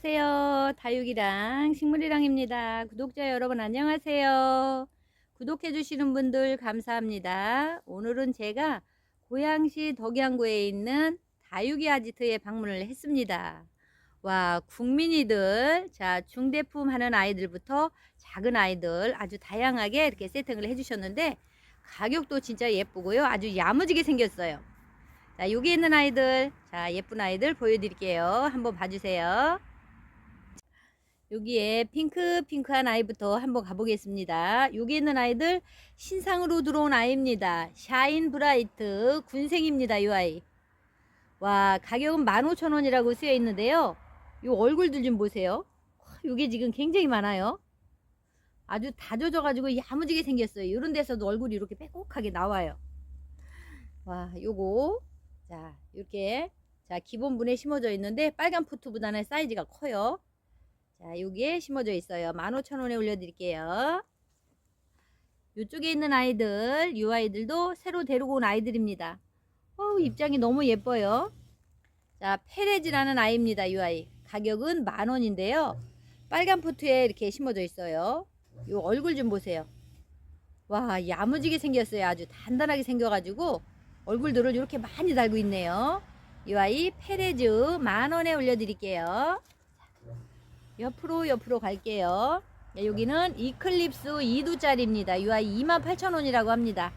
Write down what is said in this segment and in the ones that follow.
안녕하세요. 다육이랑 식물이랑입니다. 구독자 여러분 안녕하세요. 구독해주시는 분들 감사합니다. 오늘은 제가 고양시 덕양구에 있는 다육이 아지트에 방문을 했습니다. 와, 국민이들, 자, 중대품 하는 아이들부터 작은 아이들 아주 다양하게 이렇게 세팅을 해주셨는데 가격도 진짜 예쁘고요. 아주 야무지게 생겼어요. 자, 여기 있는 아이들, 자, 예쁜 아이들 보여드릴게요. 한번 봐주세요. 여기에 핑크 핑크한 아이부터 한번 가보겠습니다. 여기 있는 아이들 신상으로 들어온 아이입니다. 샤인 브라이트 군생입니다. 이 아이. 와 가격은 15,000원이라고 쓰여 있는데요. 이 얼굴들 좀 보세요. 이게 지금 굉장히 많아요. 아주 다 젖어가지고 야무지게 생겼어요. 이런 데서도 얼굴이 이렇게 빼곡하게 나와요. 와 요거 자 이렇게 자 기본분에 심어져 있는데 빨간 포트보다는 사이즈가 커요. 자, 여기에 심어져 있어요. 15,000원에 올려드릴게요. 이쪽에 있는 아이들, 이 아이들도 새로 데리고 온 아이들입니다. 어우, 입장이 너무 예뻐요. 자, 페레즈라는 아이입니다. 이 아이. 가격은 만 원인데요. 빨간 포트에 이렇게 심어져 있어요. 이 얼굴 좀 보세요. 와, 야무지게 생겼어요. 아주 단단하게 생겨가지고 얼굴들을 이렇게 많이 달고 있네요. 이 아이 페레즈 만 원에 올려드릴게요. 옆으로 옆으로 갈게요. 네, 여기는 이클립스 2두짜리입니다. 이 아이 28,000원이라고 합니다.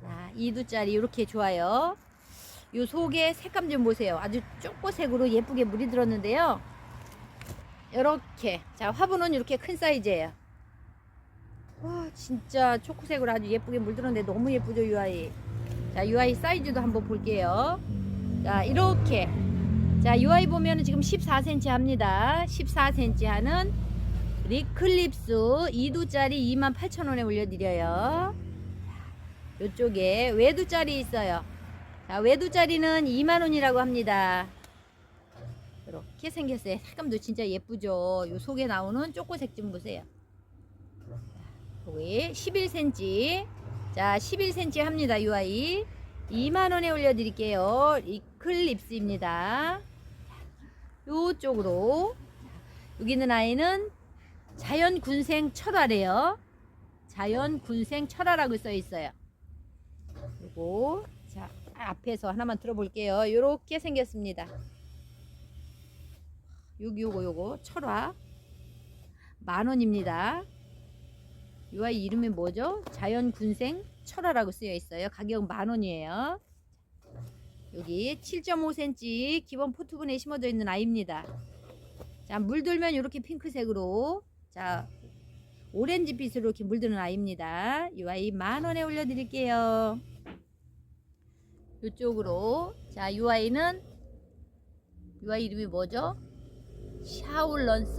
자, 2두짜리 이렇게 좋아요. 요 속에 색감 좀 보세요. 아주 쪼꼬색으로 예쁘게 물이 들었는데요. 이렇게 자 화분은 이렇게 큰 사이즈예요. 와 진짜 초코색으로 아주 예쁘게 물들었는데 너무 예쁘죠 이 아이. 자이 아이 사이즈도 한번 볼게요. 자 이렇게 자, 이 아이 보면은 지금 14cm 합니다. 14cm 하는 리클립스 2두짜리 28,000원에 올려드려요. 이쪽에 외두짜리 있어요. 자, 외두짜리는 2만원이라고 합니다. 이렇게 생겼어요. 색감도 진짜 예쁘죠. 요 속에 나오는 쪼꼬색 좀 보세요. 여기 11cm. 자, 11cm 합니다. 이 아이. 2만원에 올려드릴게요. 이클립스입니다. 요쪽으로. 여기 있는 아이는 자연군생 철화래요. 자연군생 철화라고 써 있어요. 요거. 자, 앞에서 하나만 들어볼게요. 요렇게 생겼습니다. 여기 요거 요거 철화. 만 원입니다. 이 아이 이름이 뭐죠? 자연군생 철화라고 쓰여 있어요. 가격 만 원이에요. 여기 7.5cm 기본 포트분에 심어져 있는 아이입니다. 자, 물들면 이렇게 핑크색으로 자, 오렌지빛으로 이렇게 물드는 아이입니다. 이 아이 만 원에 올려드릴게요. 이쪽으로 자, 이 아이는 이 아이 이름이 뭐죠? 샤울런스?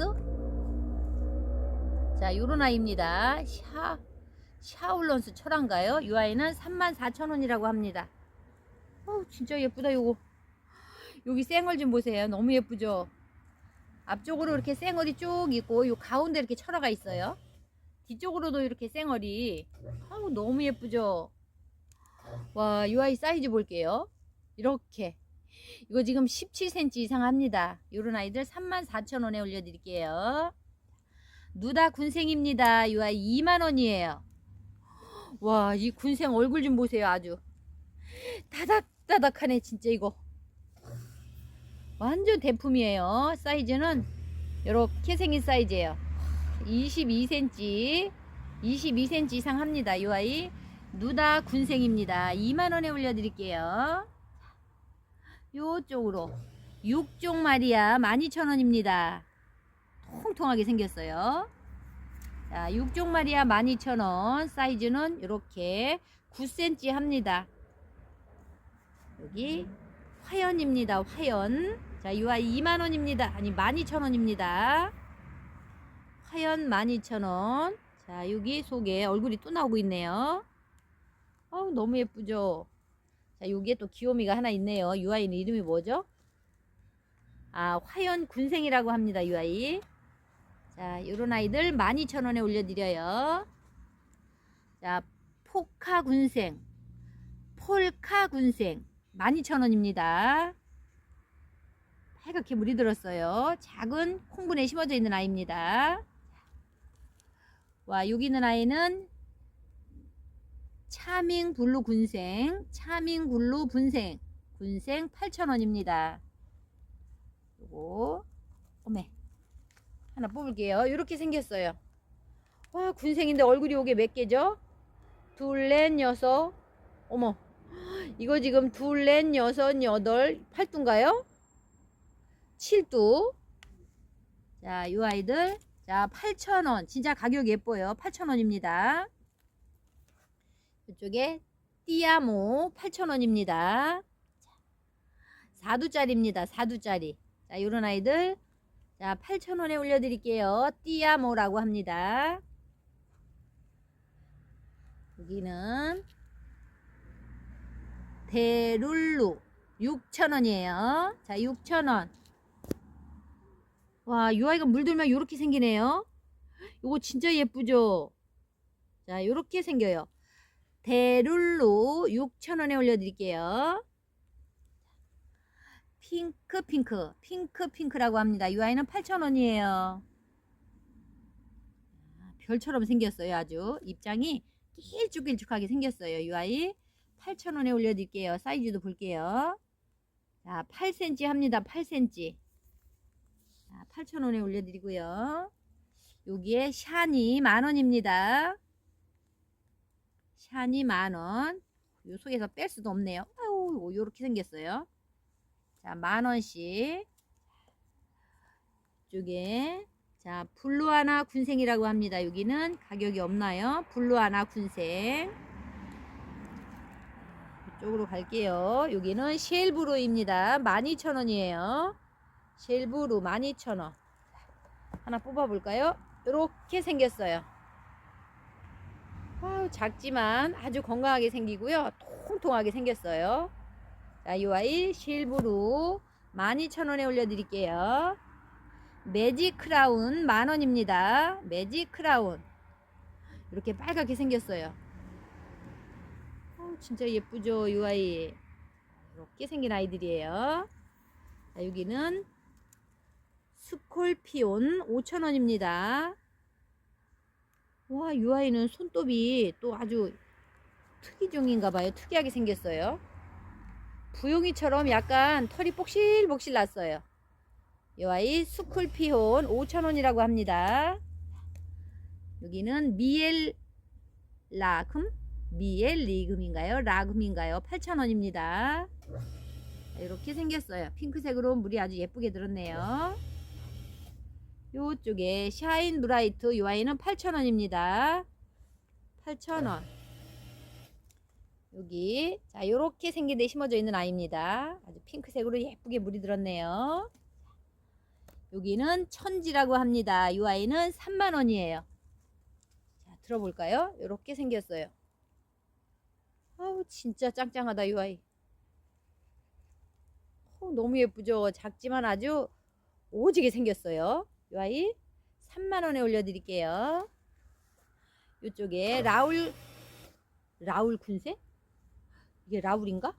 자, 요런 아이입니다. 샤 샤울런스 철한가요? 이 아이는 34,000원이라고 합니다. 어 진짜 예쁘다 요거. 여기 쌩얼 좀 보세요. 너무 예쁘죠? 앞쪽으로 이렇게 쌩얼이 쭉 있고 요 가운데 이렇게 철화가 있어요. 뒤쪽으로도 이렇게 쌩얼이 아우 너무 예쁘죠? 와, 이 아이 사이즈 볼게요. 이렇게. 이거 지금 17cm 이상 합니다. 요런 아이들 34,000원에 올려드릴게요. 누다 군생입니다. 이 아이 2만원이에요. 와, 이 군생 얼굴 좀 보세요. 아주 다닥 다닥하네 진짜 이거. 완전 대품이에요. 사이즈는 이렇게 생긴 사이즈예요. 22cm, 22cm 이상 합니다. 이 아이 누다 군생입니다. 2만 원에 올려드릴게요. 요쪽으로 6종 마리아 12,000원입니다. 통통하게 생겼어요. 자, 6종 마리아 12,000원. 사이즈는 이렇게 9cm 합니다. 여기 화연입니다. 화연. 자, 이 아이 2만 원입니다. 아니, 12,000원입니다. 화연 12,000원. 자, 여기 속에 얼굴이 또 나오고 있네요. 어우, 너무 예쁘죠? 자, 여기에 또 귀요미가 하나 있네요. 이 아이는 이름이 뭐죠? 아, 화연 군생이라고 합니다. 이 아이. 자, 요런 아이들 12,000원에 올려드려요. 자, 포카 군생. 폴카 군생. 12,000원입니다. 빨갛게 물이 들었어요. 작은 콩분에 심어져 있는 아이입니다. 와, 여기 있는 아이는 차밍 블루 군생, 차밍 블루 분생, 군생 8,000원입니다. 요거, 어메. 하나 뽑을게요. 이렇게 생겼어요. 와, 군생인데 얼굴이 요게 몇 개죠? 둘, 넷, 여섯. 어머. 이거 지금 둘, 넷, 여섯, 여덟, 팔두인가요? 칠두. 자, 요 아이들. 자, 8,000원. 진짜 가격 예뻐요. 8,000원입니다. 이쪽에 띠아모 8,000원입니다. 4두짜리입니다. 4두짜리. 자, 요런 아이들. 자, 8,000원에 올려드릴게요. 띠아모라고 합니다. 여기는 데룰루 6,000원이에요. 자, 6,000원. 와, 이 아이가 물들면 이렇게 생기네요. 이거 진짜 예쁘죠? 자, 이렇게 생겨요. 데룰루 6,000원에 올려드릴게요. 핑크 핑크 핑크 핑크라고 합니다. 이 아이는 8,000원이에요. 별처럼 생겼어요. 아주 입장이 길쭉길쭉하게 생겼어요. 이 아이 8,000원에 올려드릴게요. 사이즈도 볼게요. 자, 8cm 합니다. 8cm. 자, 8,000원에 올려드리고요. 여기에 샤니 만원입니다. 샤니 만원. 요 속에서 뺄 수도 없네요. 아유, 요렇게 생겼어요. 자, 만원씩. 이쪽에. 자, 블루아나 군생이라고 합니다. 여기는 가격이 없나요? 블루아나 군생. 이쪽으로 갈게요. 여기는 쉘브루입니다. 12,000원이에요. 쉘브루 12,000원. 하나 뽑아볼까요? 이렇게 생겼어요. 아우, 작지만 아주 건강하게 생기고요. 통통하게 생겼어요. 자, 이 아이 쉘브루 12,000원에 올려드릴게요. 매직 크라운 만원입니다. 매직 크라운. 이렇게 빨갛게 생겼어요. 어, 진짜 예쁘죠, 이 아이. 이렇게 생긴 아이들이에요. 자, 여기는 스콜피온 5,000원입니다. 와, 이 아이는 손톱이 또 아주 특이종인가 봐요. 특이하게 생겼어요. 부용이처럼 약간 털이 복실복실 났어요. 이 아이 스쿨피온 5,000원이라고 합니다. 여기는 미엘 라금? 미엘 리금인가요? 라금인가요? 8,000원입니다. 이렇게 생겼어요. 핑크색으로 물이 아주 예쁘게 들었네요. 요쪽에 샤인 브라이트 이 아이는 8,000원입니다. 8,000원. 여기 자 요렇게 생긴 데 심어져 있는 아이입니다. 아주 핑크색으로 예쁘게 물이 들었네요. 여기는 천지라고 합니다. 이 아이는 3만원이에요. 자, 들어볼까요? 이렇게 생겼어요. 아우, 진짜 짱짱하다, 이 아이. 어, 너무 예쁘죠? 작지만 아주 오지게 생겼어요. 이 아이 3만원에 올려드릴게요. 이쪽에 라울, 라울 군세? 이게 라울인가?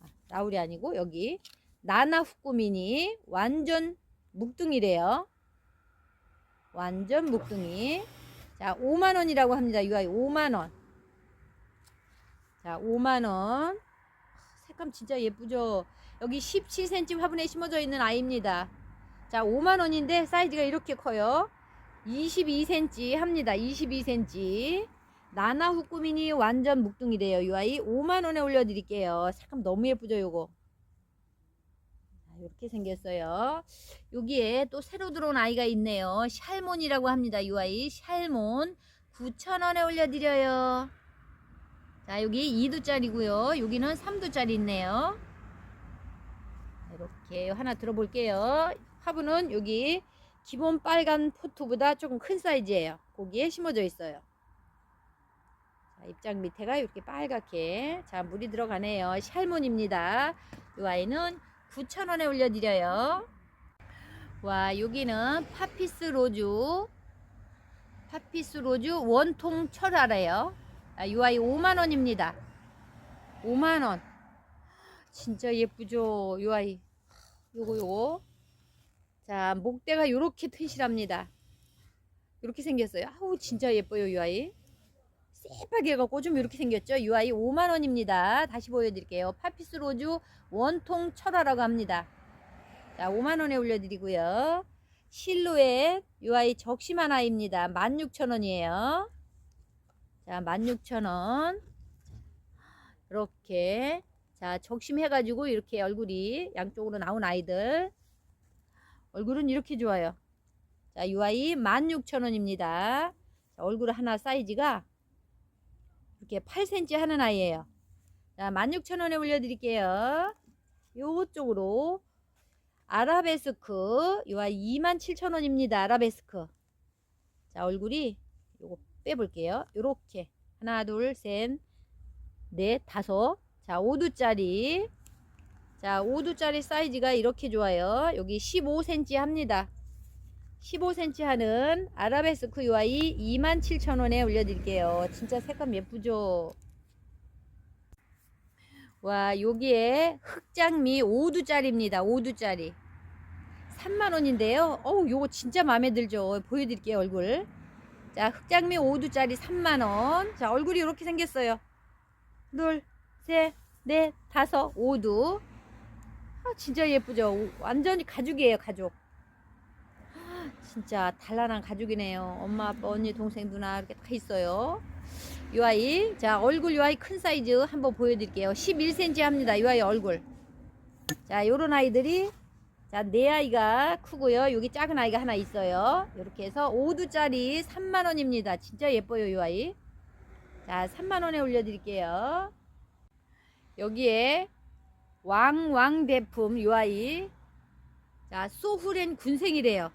아, 라울이 아니고, 여기 나나 후꾸미니 완전 묵둥이래요. 완전 묵둥이. 자, 5만원이라고 합니다. 이 아이 5만원. 자, 5만원. 색감 진짜 예쁘죠? 여기 17cm 화분에 심어져 있는 아이입니다. 자, 5만원인데 사이즈가 이렇게 커요. 22cm 합니다. 22cm. 나나 후 꾸미니 완전 묵둥이래요. 이 아이 5만원에 올려드릴게요. 색감 너무 예쁘죠, 요거? 이렇게 생겼어요. 여기에 또 새로 들어온 아이가 있네요. 샬몬이라고 합니다. 이 아이 샬몬 9,000원에 올려드려요. 자 여기 2두짜리고요. 여기는 3두짜리 있네요. 이렇게 하나 들어볼게요. 화분은 여기 기본 빨간 포트보다 조금 큰 사이즈예요. 거기에 심어져 있어요. 자, 입장 밑에가 이렇게 빨갛게 자 물이 들어가네요. 샬몬입니다. 이 아이는 9,000원에 올려드려요. 와, 여기는 파피스 로즈. 파피스 로즈 원통 철화래요. 아, 이 아이 5만원입니다. 5만원. 진짜 예쁘죠? 이 아이. 요거 요거. 자, 목대가 요렇게 튼실합니다. 요렇게 생겼어요. 아우 진짜 예뻐요, 이 아이. 새빨개 해갖고 좀 이렇게 생겼죠. 이 아이 5만원입니다. 다시 보여드릴게요. 파피스 로즈 원통 철화라고 합니다. 자, 5만원에 올려드리고요. 실루엣 이 아이 적심한 아이입니다. 16,000원이에요. 자, 16,000원. 이렇게 자, 적심해가지고 이렇게 얼굴이 양쪽으로 나온 아이들. 얼굴은 이렇게 좋아요. 자, 이 아이 16,000원입니다. 얼굴 하나 사이즈가 이렇게 8cm 하는 아이예요. 자, 16,000원에 올려드릴게요. 요쪽으로 아라베스크 요 아이 27,000원입니다. 아라베스크. 자, 얼굴이 요거 빼볼게요. 요렇게 하나, 둘, 셋, 넷, 다섯. 자, 5두짜리. 자, 5두짜리 사이즈가 이렇게 좋아요. 여기 15cm 합니다. 15cm 하는 아라베스크 UI 27,000원에 올려드릴게요. 진짜 색감 예쁘죠? 와, 여기에 흑장미 5두짜리입니다. 5두짜리. 3만원인데요. 어우, 요거 진짜 마음에 들죠? 보여드릴게요, 얼굴. 자, 흑장미 5두짜리 3만원. 자, 얼굴이 이렇게 생겼어요. 둘, 셋, 넷, 다섯, 5두. 아, 진짜 예쁘죠? 오- 완전히 가죽이에요, 가죽. 아, 진짜 단란한 가죽이네요. 엄마, 아빠, 언니, 동생, 누나 이렇게 다 있어요. 이 아이, 자 얼굴 이 아이 큰 사이즈 한번 보여드릴게요. 11cm 합니다. 이 아이 얼굴. 자, 요런 아이들이 자, 네 아이가 크고요. 여기 작은 아이가 하나 있어요. 이렇게 해서 5두짜리 3만 원입니다. 진짜 예뻐요, 이 아이. 자, 3만 원에 올려드릴게요. 여기에 왕왕 대품 이 아이. 자, 소후렌 군생이래요.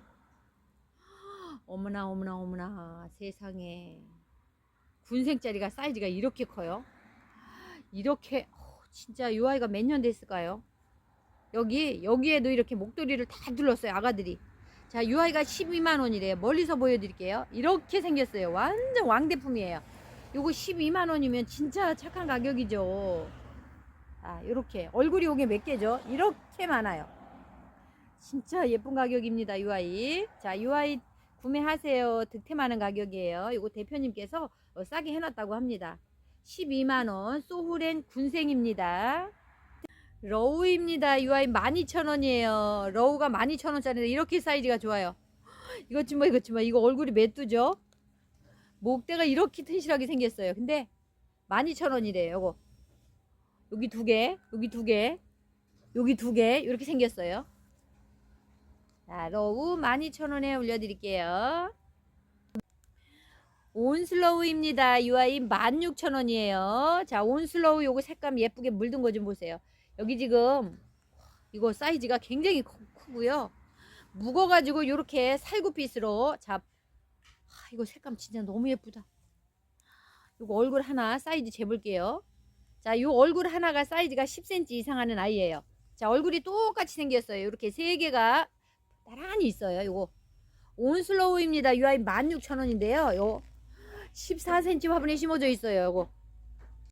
어머나 어머나 어머나 세상에 군생짜리가 사이즈가 이렇게 커요. 이렇게 어, 진짜 이 아이가 몇 년 됐을까요? 여기 여기에도 이렇게 목도리를 다 둘렀어요 아가들이. 자, 이 아이가 12만 원이래요. 멀리서 보여드릴게요. 이렇게 생겼어요. 완전 왕대품이에요. 요거 12만 원이면 진짜 착한 가격이죠. 아, 요렇게 얼굴이 요게 몇 개죠? 이렇게 많아요. 진짜 예쁜 가격입니다. 이 아이. 자, 이 아이 구매하세요. 득템하는 가격이에요. 이거 대표님께서 어, 싸게 해놨다고 합니다. 12만원 소후렌 군생입니다. 러우입니다. 이 아이 12,000원이에요. 러우가 12,000원짜리인데 이렇게 사이즈가 좋아요. 이것 좀 봐, 이것 좀 봐. 이거 얼굴이 메뚜죠? 목대가 이렇게 튼실하게 생겼어요. 근데 12,000원이래요. 요거. 여기 두 개, 여기 두 개, 여기 두 개, 이렇게 생겼어요. 자, 러우 12,000원에 올려드릴게요. 온슬로우입니다. UI 16,000원이에요. 자, 온슬로우 요거 색감 예쁘게 물든 거 좀 보세요. 여기 지금 이거 사이즈가 굉장히 크, 크고요. 묵어가지고 요렇게 살구빛으로 자, 아, 이거 색감 진짜 너무 예쁘다. 요거 얼굴 하나 사이즈 재볼게요. 자, 요 얼굴 하나가 사이즈가 10cm 이상 하는 아이예요. 자, 얼굴이 똑같이 생겼어요. 이렇게 세 개가 나란히 있어요. 요거 온슬로우입니다. UI 16,000원인데요. 요 14cm 화분에 심어져 있어요. 요거